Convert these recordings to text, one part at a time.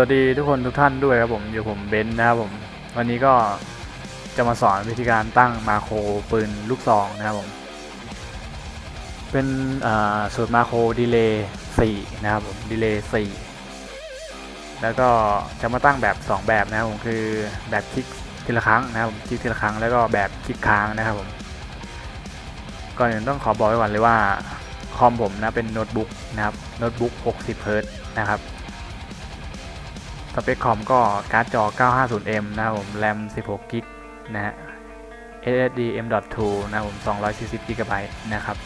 วัสดีทุกคนทุกท่านด้วยครับผมอยู่ผมเบนซ์นะครับผมวันนี้ก็จะมาสอนวิธีการตั้งมาโครปืนลูกซองนะครับผม เป็นสูตรมาโครดีเลย์4นะครับผมดีเลย์4แล้วก็จะมาตั้งแบบ 2 แบบนะครับผมคือแบบคลิกทีละครั้งนะครับผมคลิกทีละครั้งแล้วก็แบบคลิกค้างนะครับผมก่อนอื่นต้องขอบอกไว้ก่อนเลยว่าคอมผมนะเป็นโน้ตบุ๊กนะครับโน้ตบุ๊ก60เฮิร์ตนะครับ สเปคคอมก็การ์ดจอ 950M นะครับผม แรม 16กิกนะฮะ SSD M.2 นะครับผม240 GB นะครับ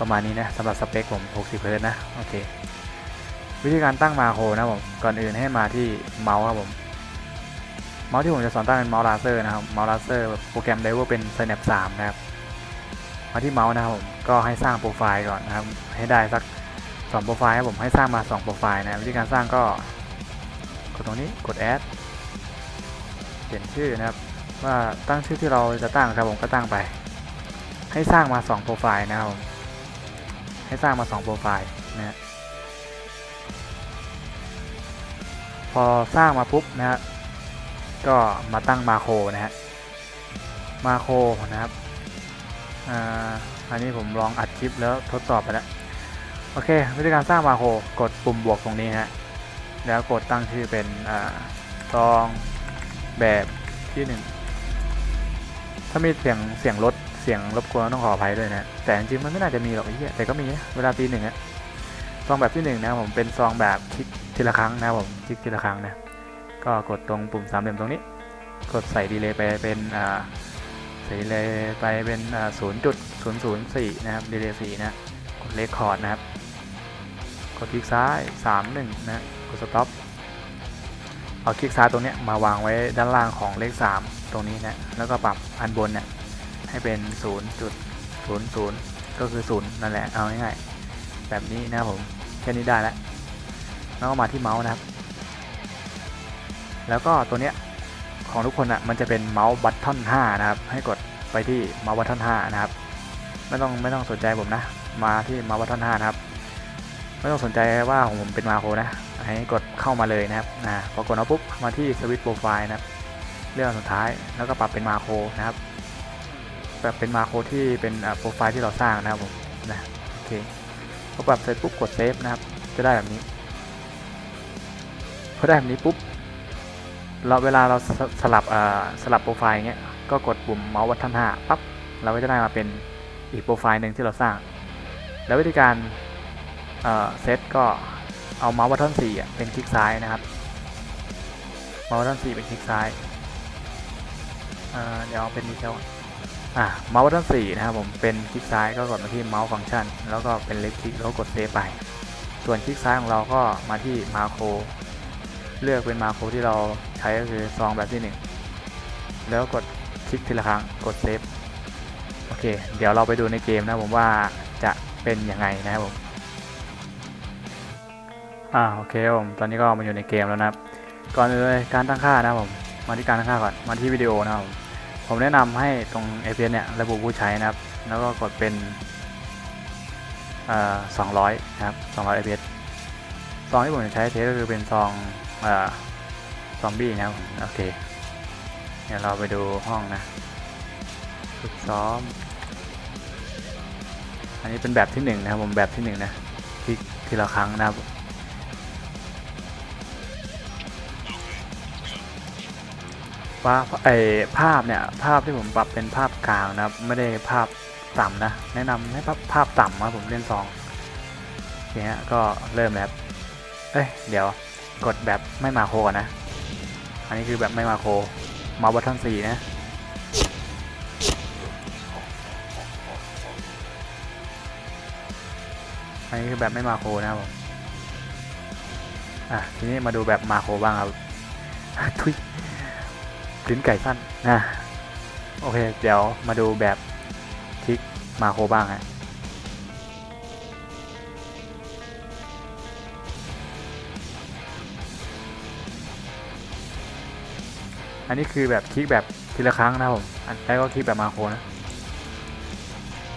ประมาณนี้นะสำหรับสเปคผม 60เฮิร์ตนะ โอเค วิธีการตั้งมาโครนะผม ก่อนอื่นให้มาที่เมาส์ครับผม เมาส์ที่ผมจะสอนตั้งเป็นเมาส์ลาเซอร์นะครับ เมาส์ลาเซอร์โปรแกรมไดเวอร์เป็น Snap 3 นะครับ มาที่เมาส์นะครับผม ก็ให้สร้างโปรไฟล์ก่อนนะครับ ให้ได้สักสองโปรไฟล์ครับผม ให้สร้างมา2โปรไฟล์นะ วิธีการสร้างก็ กดตรงนี้กด add เปลี่ยนชื่อนะครับ ว่าตั้งชื่อที่เราจะตั้งครับผมก็ตั้งไป ให้สร้างมา 2 โปรไฟล์นะครับให้สร้างมา 2 โปรไฟล์นะฮะพอสร้างมาปุ๊บนะฮะก็มาตั้งมาโครนะฮะมาโครนะครับอันนี้ผมลองอัดคลิปแล้วทดสอบไปแล้ว โอเควิธีการสร้างมาโครกดปุ่มบวกตรงนี้ฮะ แล้วกดตั้งชื่อเป็นอ่าซองแบบที่หนึ่งถ้ามีเสียงเสียงรถเสียงรบกวนต้องขออภัยด้วยนะ แต่จริงๆมันไม่น่าจะมีหรอกไอ้เหี้ยแต่ก็มีนะเวลาตีหนึ่งอะซองแบบที่หนึ่งนะผมเป็นซองแบบคลิกทีละครั้งนะผมคลิกทีละครั้งนะก็กดตรงปุ่มสามเหลี่ยมตรงนี้ กดใส่ดีเลย์ไปเป็นอ่าใส่ดีเลย์ไปเป็นอ่าศูนย์จุดศูนย์ศูนย์สี่นะครับดีเลย์สี่นะกดเลคคอร์ดนะครับกดคลิกซ้ายสามหนึ่งนะ ดสต็อปเอาคลิกซ้ายตรงนี้มาวางไว้ด้านล่างของเลข 3 ตรงนี้นะแล้วก็ปรับอันบนเนี่ยให้เป็น 0.00 ก็คือ 0 นั่นแหละเอาง่ายๆแบบนี้นะครับผมแค่นี้ได้แล้วแล้วก็มาที่เมาส์นะครับ แล้วก็ตัวเนี้ยของทุกคนอะมันจะเป็นเมาส์บัตทอน5นะครับ ให้กดไปที่เมาส์บัตทอน5นะครับ ไม่ต้องไม่ต้องสนใจผมนะ มาที่เมาส์บัตทอน5นะครับ ไม่ต้องสนใจว่าของผมเป็นมาโคนะ ให้กดเข้ามาเลยนะครับนะพอกดเอาปุ๊บมาที่สวิตช์โปรไฟล์นะครับเรื่องสุดท้ายแล้วก็ปรับเป็นมาโคนะครับปรับเป็นมาโคที่เป็นโปรไฟล์ที่เราสร้างนะครับผมนะโอเคพอปรับเสร็จปุ๊บกดเซฟนะครับ จะได้แบบนี้พอได้แบบนี้ปุ๊บเราเวลาเราสลับสลับโปรไฟล์เงี้ยก็กดปุ่มเมาส์วัฒนห้าปั๊บเราก็จะได้มาเป็นอีกโปรไฟล์หนึ่งที่เราสร้าง แล้ววิธีการ เออเซตก็เอาเมาส์บัตทอนสี่อะเป็นคลิกซ้ายนะครับเมาส์บัตทอนสี่เป็นคลิกซ้ายเเดี๋ยวเอาเป็นดีเทลอะเมาส์บัตทอนสี่นะครับผมเป็นคลิกซ้ายก็กดมาที่เมาส์ฟังก์ชัน แล้วก็เป็นเล็กคลิกแล้วกดเซฟไป ส่วนคลิกซ้ายของเราก็มาที่มาโครเลือกเป็นมาโครที่เราใช้ก็คือซองแบบที่หนึ่งแล้วกดคลิกทีละครั้งกดเซฟโอเค เดี๋ยวเราไปดูในเกมนะผมว่าจะเป็นยังไงนะครับผม อ่าโอเคผมตอนนี้ก็มาอยู่ในเกมแล้วนะครับก่อนเลยการตั้งค่านะครับผมมาที่การตั้งค่าก่อนมาที่วิดีโอนะครับผมผมแนะนำให้ตรง FPS เนี่ยระบุผู้ใช้นะครับ แล้วก็กดเป็นเอ่อ200นะครับ200 FPS ซองที่ผมจะใช้เทสก็คือเป็นซองอซอมบี้นะครับโอเคเดี๋ยวเราไปดูห้องนะฝึกซ้อม อันนี้เป็นแบบที่หนึ่งนะครับผมแบบที่หนึ่งนะคลิกทีละครั้งนะครับ ว่าไอภาพเนี่ยภาพที่ผมปรับเป็นภาพกลางนะครับ ไม่ได้ภาพต่ำนะ แนะนำให้ภาพภาพต่ำนะผมเล่นซองโอเคฮะก็เริ่มแล้วเอ้ยเดี๋ยวกดแบบไม่มาโคก่อนนะ อันนี้คือแบบไม่มาโคมาบัตทันสี่นะอันนี้คือแบบไม่มาโคนะครับผมอะทีนี้มาดูแบบมาโคบ้างครับทุย ลิ้นไก่สั้นนะโอเค เดี๋ยวมาดูแบบคลิกมาโคบ้างฮะอันนี้คือแบบคลิกแบบทีละครั้งนะผม อันแรกก็คลิกแบบมาโคนะ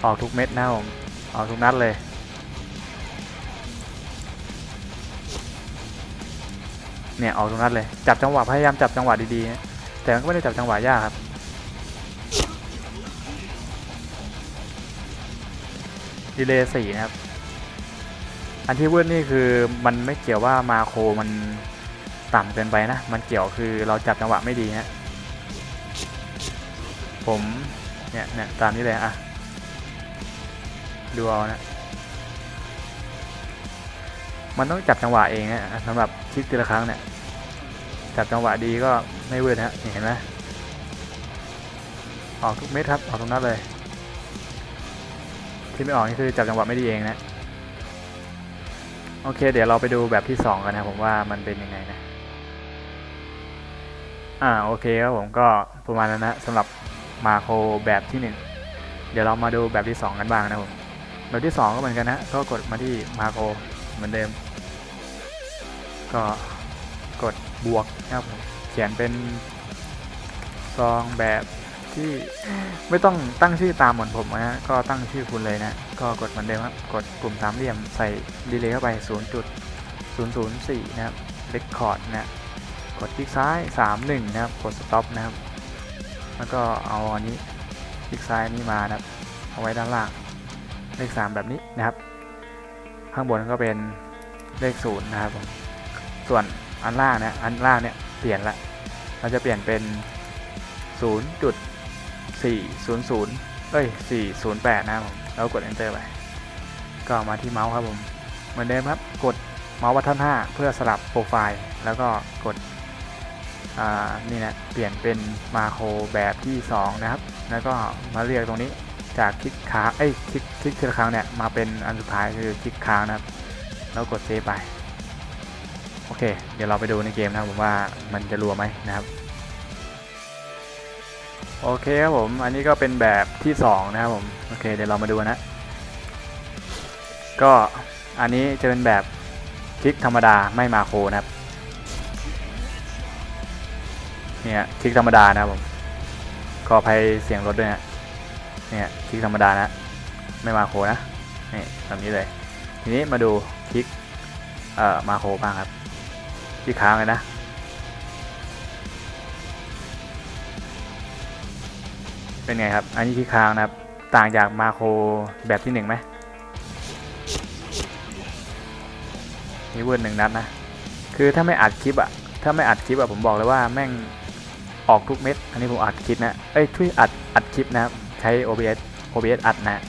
ออกทุกเม็ดนะผม ออกทุกนัดเลย เนี่ยออกตรงนั้นเลย จับจังหวะพยายามจับจังหวะดีๆนะ แต่ก็ไม่ได้จับจังหวะยากครับ ดีเลย์สี่นะครับ อันที่เวืดนี่คือมันไม่เกี่ยวว่ามาโครมันต่ำเกินไปนะ มันเกี่ยวคือเราจับจังหวะไม่ดีฮะผมเนี่ยเนี่ยตามนี้เลยอะดูเอานะ มันต้องจับจังหวะเองนะสำหรับคลิกทีละครั้งเนี่ย จับจังหวะดีก็ไม่เวืดฮะเห็นไหมออกทุกเม็ดครับออกตรงนั้นเลย ที่ไม่ออกนี่คือจับจังหวะไม่ดีเองนะโอเค เดี๋ยวเราไปดูแบบที่ 2 กันนะผมว่ามันเป็นยังไงนะ อ่าโอเคครับผมก็ประมาณนั้นนะสำหรับมาโครแบบที่ 1 เดี๋ยวเรามาดูแบบที่ 2 กันบ้างนะผมแบบที่ 2 ก็เหมือนกันนะ ก็กดมาที่มาโครเหมือนเดิม ก็กด บวกนะครับผมเขียนเป็นซองแบบที่ไม่ต้องตั้งชื่อตามเหมือนผมนะก็ตั้งชื่อคุณเลยนะ ก็กดเหมือนเดิมครับ กดปุ่มสามเหลี่ยมใส่ดีเลย์เข้าไป 0.004 นะครับเรคคอร์ดนะกดคลิกซ้าย 31 นะครับ กด stop นะครับ แล้วก็เอาอันนี้คลิกซ้ายนี้มานะครับ เอาไว้ด้านล่างเลข 3 แบบนี้นะครับ ข้างบนก็เป็นเลข 0 นะครับผมส่วน อันล่างเนี่ยอันล่างเนี่ยเปลี่ยนละเราจะเปลี่ยนเป็น 0.400เอ้ย408 นะครับผมแล้วกด enter ไปก็มาที่เมาส์ครับผมเหมือนเดิมครับกดเมาส์วัตท่าน5เพื่อสลับโปรไฟล์แล้วก็กดอ่านี่นะเปลี่ยนเป็นมาโครแบบที่ 2 นะครับ แล้วก็มาเรียกตรงนี้จากคลิกค้างเอ้ยคลิกคลิกทีละครั้งเนี่ยมาเป็นอันสุดท้ายคือคลิกค้างนะครับ แล้วกดเซฟไป โอเค เดี๋ยวเราไปดูในเกมนะครับผมว่ามันจะรัวไหมนะครับ โอเคครับผม อันนี้ก็เป็นแบบที่ 2 นะครับผม โอเค เดี๋ยวเรามาดูนะ ก็อันนี้จะเป็นแบบคลิกธรรมดาไม่มาโครนะครับ เนี่ยคลิกธรรมดานะครับผมขอภัยเสียงรถด้วยนะเนี่ยคลิกธรรมดานะ ไม่มาโครนะนี่แบบนี้เลย ทีนี้มาดูคลิกเอ่อมาโครบ้างครับ คลิกค้างเลยนะเป็นไงครับ อันนี้คลิกค้างนะครับ ต่างจากมาโครแบบที่หนึ่งไหมนี่เวิร์ดหนึ่งนัดนะ คือถ้าไม่อัดคลิปอะถ้าไม่อัดคลิปอะผมบอกเลยว่าแม่งออกทุกเม็ด อันนี้ผมอัดคลิปนะ เอ้ยช่วยอัดอัดคลิปนะครับ ใช้ OBS OBS อัดนะ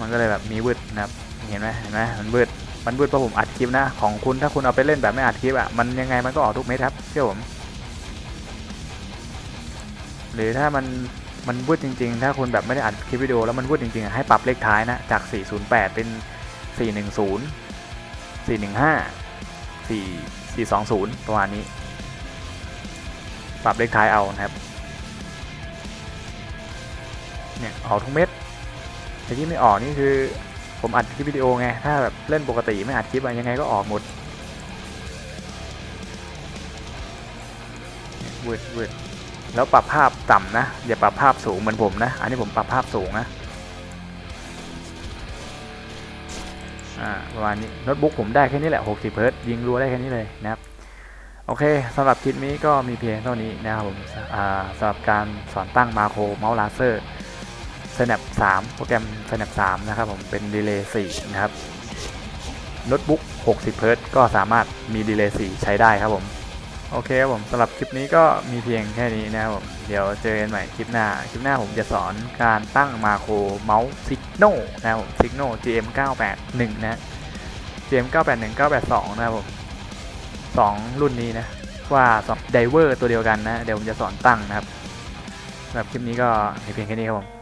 มันก็เลยแบบมีวืดนะครับ เห็นไหมเห็นไหมมันวืด มันวืดเพราะผมอัดคลิปนะ ของคุณถ้าคุณเอาไปเล่นแบบไม่อัดคลิปอะมันยังไงมันก็ออกทุกเม็ดครับเชื่อผมหรือถ้ามันมันวืดจริง ๆ ถ้าคุณแบบไม่ได้อัดคลิปวิดีโอแล้วมันวืดจริงๆ ให้ปรับเลขท้ายนะ จาก 408 เป็น 410 415 4 420 ประมาณนี้ ปรับเลขท้ายเอานะครับ เนี่ยออกทุกเม็ดแต่ที่ไม่ออกนี่คือ ผมอัดคลิปวิดีโอไง ถ้าแบบเล่นปกติไม่อัดคลิปอะยังไงก็ออกหมดเวิร์ดเวิร์ดแล้วปรับภาพต่ำนะ อย่าปรับภาพสูงเหมือนผมนะ อันนี้ผมปรับภาพสูงนะประมาณนี้โน้ตบุ๊กผมได้แค่นี้แหละ 60เฮิร์ตซ์ยิงรัวได้แค่นี้เลยนะครับ โอเคสำหรับคลิปนี้ก็มีเพียงเท่านี้นะครับผมสำหรับการสอนตั้งมาโครเมาส์ลาเซอร์ Snap 3 โปรแกรม Snap 3 นะครับผมเป็นดีเลย์4นะครับโน้ตบุ๊ก60เฮิร์ตซ์ก็สามารถมีดีเลย์4ใช้ได้ครับผม โอเคครับผมสำหรับคลิปนี้ก็มีเพียงแค่นี้นะครับผม เดี๋ยวเจอกันใหม่คลิปหน้า คลิปหน้าผมจะสอนการตั้งมาโครเมาส์ Signal นะครับผม Signal GM 981 นะ GM 981 982 นะครับผมสองรุ่นนี้นะว่าสองไดเวอร์ตัวเดียวกันนะ เดี๋ยวผมจะสอนตั้งนะครับสำหรับคลิปนี้ก็มีเพียงแค่นี้ครับผม